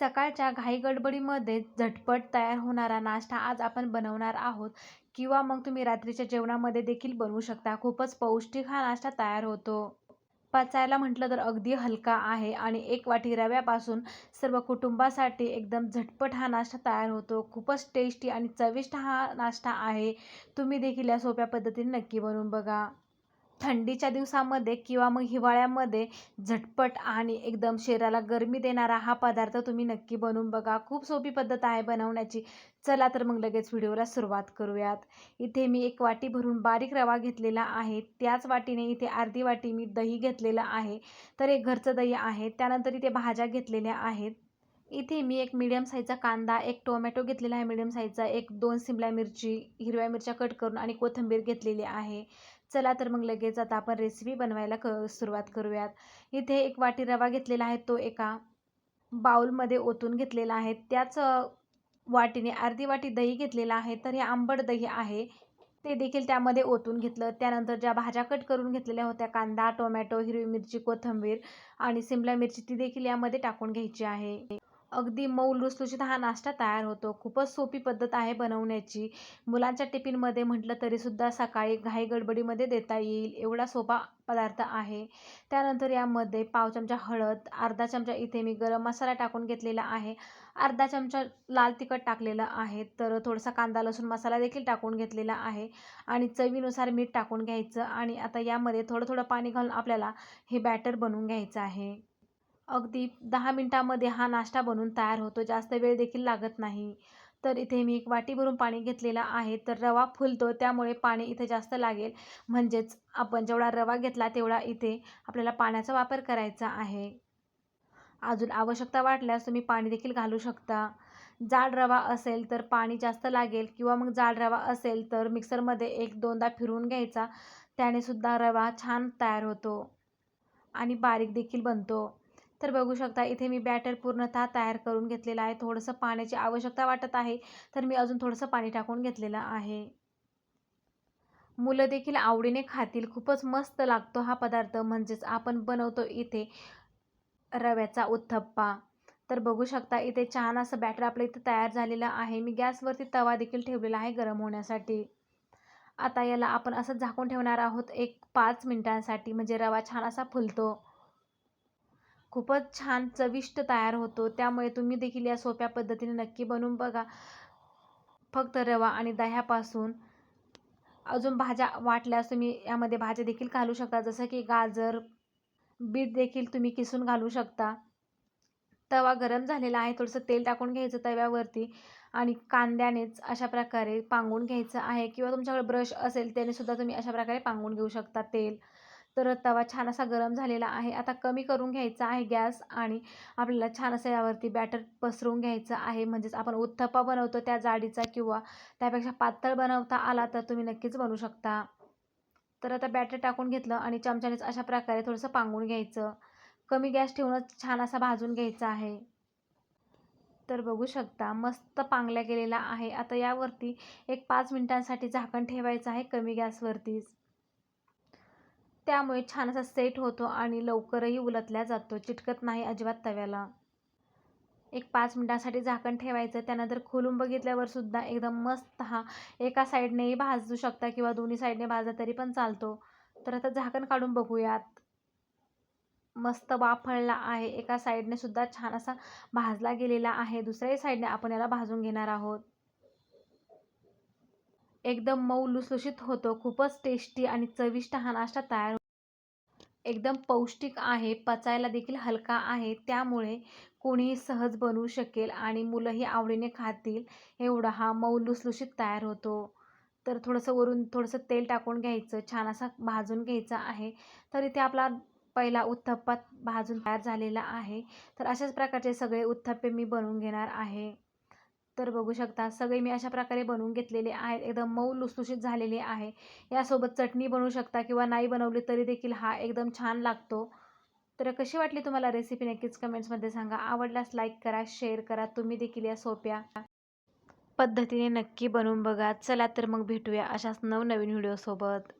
सकाळच्या घाईगडबडीमध्ये झटपट तयार होणारा नाश्ता आज आपण बनवणार आहोत. किंवा मग तुम्ही रात्रीच्या जेवणामध्ये देखील बनवू शकता. खूपच पौष्टिक हा नाश्ता तयार होतो. पचायला म्हटलं तर अगदी हलका आहे आणि एक वाटी रव्यापासून सर्व कुटुंबासाठी एकदम झटपट हा नाश्ता तयार होतो. खूपच टेस्टी आणि चविष्ट हा नाश्ता आहे. तुम्ही देखील या सोप्या पद्धतीने नक्की बनवून बघा. थंडीच्या दिवसामध्ये किंवा मग हिवाळ्यामध्ये झटपट आणि एकदम शरीराला गरमी देणारा हा पदार्थ तुम्ही नक्की बनवून बघा. खूप सोपी पद्धत आहे बनवण्याची. चला तर मग लगेच व्हिडिओला सुरुवात करूयात. इथे मी एक वाटी भरून बारीक रवा घेतलेला आहे. त्याच वाटीने इथे अर्धी वाटी मी दही घेतलेलं आहे. तर एक घरचं दही आहे. त्यानंतर इथे भाज्या घेतलेल्या आहेत. इथे मी एक मीडियम साईजचा कांदा एक टोमॅटो घेतलेला आहे. मीडियम साईजचा एक दोन शिमला मिरची हिरव्या मिरच्या कट करून आणि कोथिंबीर घेतलेली आहे. चला तर मग लगेच आता आपण रेसिपी बनवायला क सुरुवात करूयात. इथे एक वाटी रवा घेतलेला आहे तो एका बाउलमध्ये ओतून घेतलेला आहे. त्याच वाटीने अर्धी वाटी दही घेतलेला आहे तर हे आंबट दही आहे. ते देखील त्यामध्ये ओतून घेतलं. त्यानंतर ज्या भाज्या कट करून घेतलेल्या होत्या कांदा टोमॅटो हिरवी मिरची कोथिंबीर आणि सिमला मिरची ती देखील यामध्ये टाकून घ्यायची आहे. अगदी मऊ लुसलुशीत हा नाश्ता तयार होतो. खूपच सोपी पद्धत आहे बनवण्याची. मुलांच्या टिफिनमध्ये म्हटलं तरीसुद्धा सकाळी घाई गडबडीमध्ये देता येईल एवढा सोपा पदार्थ आहे. त्यानंतर यामध्ये पाव चमचा हळद अर्धा चमचा इथे मी गरम मसाला टाकून घेतलेला आहे. अर्धा चमचा लाल तिखट टाकलेलं आहे तर थोडासा कांदा लसूण मसाला देखील टाकून घेतलेला आहे आणि चवीनुसार मीठ टाकून घ्यायचं आणि आता यामध्ये थोडं थोडं पाणी घालून आपल्याला हे बॅटर बनवून घ्यायचं आहे. अगदी दहा मिनटामध्ये हा नाश्ता बनून तयार होतो. जास्त वेळ देखील लागत नाही. तर इथे मी एक वाटी भरून पाणी घेतलेला आहे. तर रवा फुलतो त्यामुळे पाणी इथे जास्त लागेल. म्हणजेच आपण जेवढा रवा घेतला तेवढा इथे आपल्याला पाण्याचा वापर करायचा आहे. अजून आवश्यकता वाटल्यास तुम्ही पाणी देखील घालू शकता. जाड रवा असेल तर पाणी जास्त लागेल किंवा मग जाड रवा असेल तर मिक्सरमध्ये एक दोनदा फिरवून घ्यायचा. त्याने सुद्धा रवा छान तयार होतो आणि बारीक देखील बनतो. तर बघू शकता इथे मी बॅटर पूर्णतः तयार करून घेतलेलं आहे. थोडंसं पाण्याची आवश्यकता वाटत आहे तर मी अजून थोडंसं पाणी टाकून घेतलेलं आहे. मुलं देखील आवडीने खातील. खूपच मस्त लागतो हा पदार्थ. म्हणजेच आपण बनवतो इथे रव्याचा उत्थप्पा. तर बघू शकता इथे छान असं बॅटर आपलं इथे तयार झालेलं आहे. मी गॅसवरती तवा देखील ठेवलेला आहे गरम होण्यासाठी. आता याला आपण असं झाकून ठेवणार आहोत एक पाच मिनटांसाठी. म्हणजे रवा छान असा फुलतो. खूपच छान चविष्ट तयार होतो. त्यामुळे तुम्ही देखील या सोप्या पद्धतीने नक्की बनवून बघा. फक्त रवा आणि दह्यापासून. अजून भाज्या वाटल्यास तुम्ही यामध्ये भाज्या देखील घालू शकता. जसं की गाजर बीट देखील तुम्ही किसून घालू शकता. तवा गरम झालेला आहे. थोडंसं तेल टाकून घ्यायचं तव्यावरती आणि कांद्यानेच अशा प्रकारे पांगून घ्यायचं आहे. किंवा तुमच्याकडे ब्रश असेल त्याने सुद्धा तुम्ही अशा प्रकारे पांगून घेऊ शकता तेल. तर तवा छान असा गरम झालेला आहे. आता कमी करून घ्यायचा आहे गॅस आणि आपल्याला छान असं यावरती बॅटर पसरवून घ्यायचं आहे. म्हणजेच आपण उत्थप्पा बनवतो त्या जाडीचा किंवा त्यापेक्षा पातळ बनवता आला तर तुम्ही नक्कीच बनवू शकता. तर आता बॅटर टाकून घेतलं आणि चमच्यानेच अशा प्रकारे थोडंसं पांगून घ्यायचं. कमी गॅस ठेवूनच छान असा भाजून घ्यायचा आहे. तर बघू शकता मस्त पांगल्या गेलेला आहे. आता यावरती एक पाच मिनिटांसाठी झाकण ठेवायचं आहे कमी गॅसवरतीच. त्यामुळे छान असा सेट होतो आणि लवकरही उलटल्या जातो. चिटकत नाही अजिबात तव्याला. एक पाच मिनटासाठी झाकण ठेवायचं. त्यानंतर खोलून बघितल्यावर सुद्धा एकदम मस्त हा एका साईडनेही भाजू शकता किंवा दोन्ही साईडने भाजला तरी पण चालतो. तर आता झाकण काढून बघूयात. मस्त वाफळला आहे. एका साईडने सुद्धा छान असा भाजला गेलेला आहे. दुसऱ्याही साईडने आपण याला भाजून घेणार आहोत. एकदम मऊ लुसलुशीत होतो. खूपच टेस्टी आणि चविष्ट हा नाश्ता तयार एकदम पौष्टिक आहे पचायला देखील हलका आहे त्यामुळे कोणीही सहज बनवू शकेल आणि मुलंही आवडीने खातील. एवढा हा मऊ लुसलुशीत तयार होतो. तर थोडंसं वरून थोडंसं तेल टाकून घ्यायचं छान असा भाजून घ्यायचा आहे. तर इथे आपला पहिला उत्थप्पा भाजून तयार झालेला आहे. तर अशाच प्रकारचे सगळे उत्थप्पे मी बनवून घेणार आहे. तर बघू शकता सगळे मी अशा प्रकारे बनवून घेतलेले आहेत. एकदम मऊ लुसलुशीत झालेले आहे. यासोबत चटणी बनवू शकता किंवा नाही बनवली तरी देखील हा एकदम छान लागतो. तर कशी वाटली तुम्हाला रेसिपी नक्कीच कमेंट्समध्ये सांगा. आवडल्यास लाईक करा शेअर करा. तुम्ही देखील या सोप्या पद्धतीने नक्की बनवून बघा. चला तर मग भेटूया अशाच नवनवीन व्हिडिओसोबत